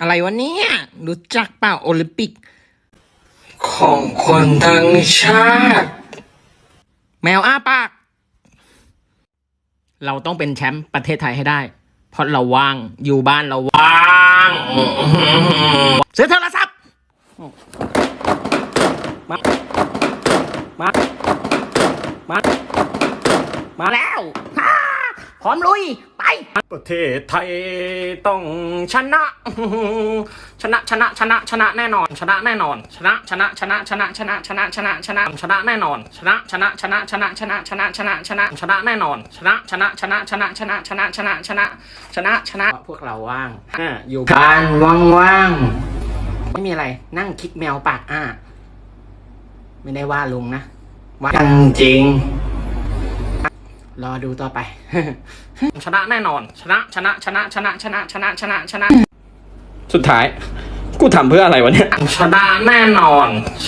อะไรวะเนี่ย รู้จักเปล่าโอลิมปิก ของคนทั้งชาติ แมวอ้าปาก เราต้องเป็นแชมป์ประเทศไทยให้ได้ เพราะเราว่างอยู่บ้านเราว่างซื้อโทรศัพท์มา มา มา มาแล้วฮ่าพ ร้อมลุย ไป ประเทศไทยต้องชนะ ชนะชนะชนะชนะแน่นอน ชนะแน่นอน ชนะชนะชนะชนะชนะชนะชนะชนะชนะแน่นอน ชนะชนะชนะชนะชนะชนะชนะชนะชนะแน่นอน ชนะชนะชนะชนะชนะชนะชนะชนะชนะชนะพวกเราว่างอ่าอยู่การว่างไม่มีอะไรนั่งคิดแมวปากอ้าไม่ได้ว่าลุงนะว่าๆกันจริง รอดูต่อไป ชนะแน่นอน ชนะชนะชนะชนะชนะชนะชนะชนะ สุดท้าย กูทำเพื่ออะไรวะเนี่ย ชนะแน่นอนช